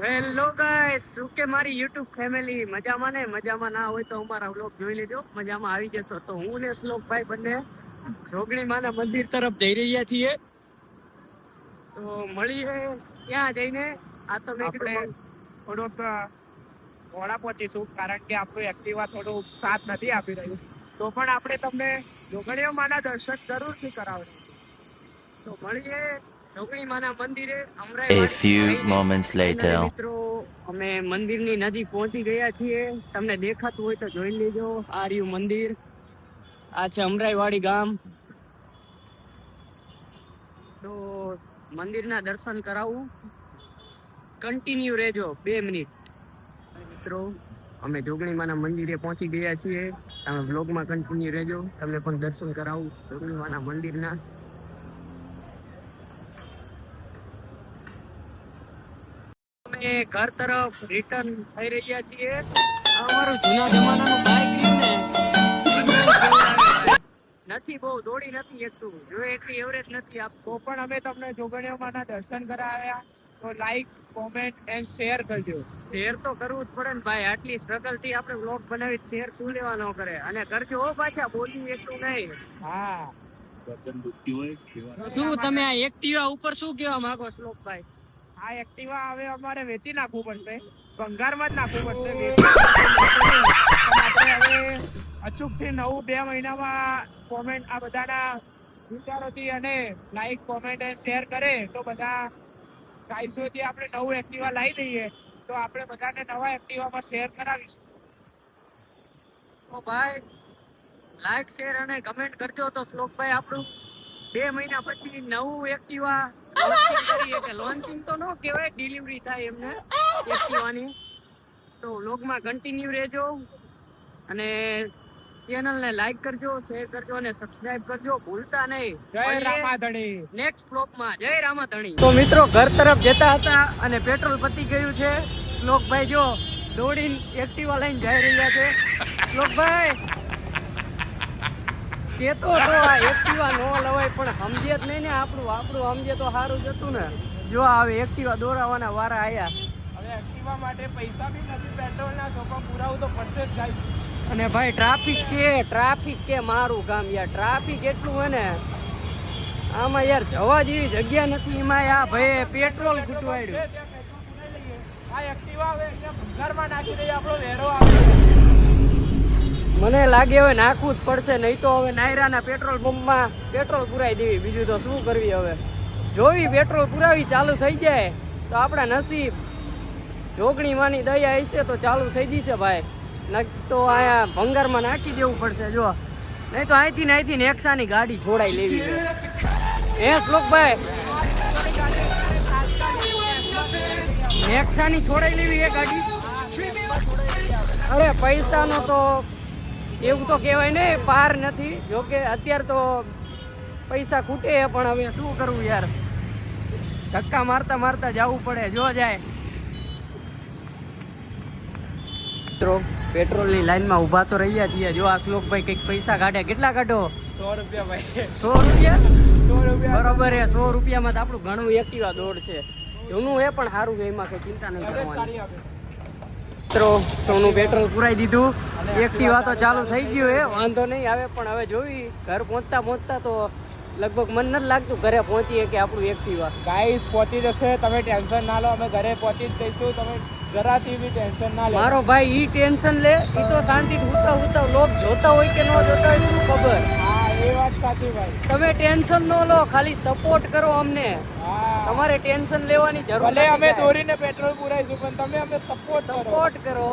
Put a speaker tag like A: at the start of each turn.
A: Hello guys, શું કે મારી યુટ્યુબ ફેમિલી? મજામાં ને? મજામાં ના હોય તો અમારા વ્લોગ જોઈ લેજો. મજામાં આવી જશો. તો હું ને શ્લોકભાઈ બંને જોગણી માના મંદિર તરફ જઈ રહ્યા છીએ. તો મળીએ ત્યાં જઈને? આ તો મેં
B: થોડોક ઘોડા પહોંચીશું, કારણ કે આપણું એક્ટિવા થોડું સાથ નથી આપી રહ્યું. તો પણ આપણે તમને જોગણીઓ માના દર્શન જરૂરથી કરાવશું
A: તો મળીએ
C: A few moments later.
A: અમે મંદિરની નજીક પહોંચી ગયા છીએ. તમને દેખાતું હોય તો જોઈ લેજો. આ રહ્યું મંદિર. આ છે અમરાઈવાડી ગામ. તો મંદિરના દર્શન કરાવું. કન્ટિન્યુ રહેજો બે મિનિટ. મિત્રો અમે જોગણીમાના મંદિરે પહોંચી ગયા છીએ. તમે બ્લોગમાં કન્ટિન્યુ રહેજો. તમને પણ દર્શન કરાવું. જોગણીમાના મંદિરના અમે ઘર તરફ રિટર્ન થઈ રહ્યા છીએ. આ અમારું જૂના જમાનાનું બાઇક રહ્યું ને. નથી બહુ દોડી નથી એકતું. જો એટલી એવરેજ નથી આપ
B: તો પણ અમે તમને જોગણીઓમાંના દર્શન કરાવ્યા. તો લાઈક કોમેન્ટ એન્ડ શેર કરજો.
A: શેર તો કરવું જ પડે ને ભાઈ. આટલી સ્ટ્રગલથી આપણે બ્લોગ બનાવી શેર શું લેવા ન કરે? અને કરજો હો પાછા બોલ્યું એટલું નહીં.
B: હા.
A: શું તમે આ એક્ટિવા ઉપર શું કહેવા માંગો શ્લોકભાઈ?
B: આ એક્ટિવા હવે અમારે વેચી નાખવું પડશે. ભંગારમાં જ નાખવું પડશે. હવે અચૂકથી નવું બે મહિનામાં કોમેન્ટ આ બધાના વિચારોથી અને લાઈક કોમેન્ટ શેર કરે તો બધા ચારસોથી આપણે નવું એક્ટિવા લાવી દઈએ. તો આપણે બધાને નવા એક્ટિવામાં શેર કરાવીશું.
A: તો ભાઈ લાઈક શેર અને કમેન્ટ કરજો તો શ્લોકભાઈ આપણું બે મહિના પછી નવું એક્ટિવા લોન્ચિંગ તો ન કહેવાય ડિલિવરી થાય એમને. એક્ટિવાની. તો વ્લોગમાં કન્ટિન્યુ રહેજો અને ચેનલને લાઈક કરજો શેર કરજો અને સબસ્ક્રાઇબ કરજો. ભૂલતા નહીં.
B: જય રામાધણી.
A: નેક્સ્ટ બ્લોકમાં જય રામાધણી. તો મિત્રો ઘર તરફ જતા હતા અને પેટ્રોલ પતી ગયું છે. શ્લોકભાઈ જો દોડીને એક્ટિવા લઈને જઈ રહ્યા છે. શ્લોકભાઈ! કેતો તો આ એક્ટિવા નો લવાય પણ સમજે જ નહીં ને આપણું આપણું સમજે તો સારું જ હતું ને. જો હવે એક્ટિવા દોરાવાના વારા આયા.
B: હવે એક્ટિવા માટે પૈસા બી નથી પેટ્રોલના તો પણ પુરાવું તો પડશે જ જાય
A: અને ભાઈ ટ્રાફિક કે ટ્રાફિક કે મારું ગામ યાર ટ્રાફિક એટલું હોય ને. આમાં યાર જવા જેવી જગ્યા નથી એમાં આ ભાઈ પેટ્રોલ ખૂટવાડ્યું
B: આ એક્ટિવા અહીંયા ભંગારમાં નાખી દઈએ આપણો વેરો આવે.
A: મને લાગે હવે નાખવું જ પડશે, નહીં તો હવે નાયરાના પેટ્રોલ પંપમાં પેટ્રોલ પુરાવી દેવી. બીજું તો શું કરવી હવે? જોવી પેટ્રોલ પુરાવી ચાલુ થઈ જાય, તો આપણા નસીબ જોગણી માની દયા હશે તો ચાલુ થઈ જશે ભાઈ. નહીં તો અહીંયા ભંગારમાં નાખી દેવું પડશે જો નહીં તો અહીંથી ને અહીંથી નેક્સાની ગાડી છોડાઈ લેવી છે. હે, શ્લોકભાઈ? નેક્સાની છોડાઈ લેવી એ ગાડી? અરે, પૈસાનો તો એવું તો કહેવાય ને પાર નથી. જો કે અત્યારે તો પૈસા ખૂટે પણ હવે શું કરવું યાર? ધક્કા મારતા મારતા જવું પડે જો જાય. મિત્રો પેટ્રોલની લાઈનમાં ઊભા તો રહ્યા છીએ. જો આ શ્લોકભાઈ કંઈક પૈસા કાઢ્યા કેટલા કાઢો?
B: સો રૂપિયા ભાઈ.
A: સો રૂપિયા?
B: સો રૂપિયા.
A: બરોબર એ સો રૂપિયામાં તો આપણું ઘણું એક્ટિવા દોડ છે. જૂનું એ પણ સારું છે એમાં કંઈ ચિંતા નહીં કરવાની. મિત્રો સોનું પેટ્રોલ પુરાઈ દીધું. એક્ટિવા તો ચાલુ થઈ ગયું એ વાંધો નહીં આવે પણ હવે જોઈ ઘર પહોંચતા પહોંચતા તો લગભગ મન નથી લાગતું ઘરે પહોંચીએ કે આપણું એક્ટિવા
B: ગાઈસ પહોંચી જશે. તમે ટેન્શન ના લો અમે ઘરે પહોંચી જ જઈશું. તમે જરાથી બી ટેન્શન ના લો.
A: મારો ભાઈ ઈ ટેન્શન લે ઈ તો શાંતિ ઉતા ઉતા લોક જોતા હોય કે ન જોતા હોય શું ખબર?
B: હા એ વાત સાચી ભાઈ.
A: તમે ટેન્શન ન લો ખાલી સપોર્ટ કરો અમને.
B: હા.
A: તમારે ટેન્શન લેવાની જરૂર
B: ભલે અમે દોરીને પેટ્રોલ પુરાઈશું પણ તમે અમે સપોર્ટ
A: સપોર્ટ કરો.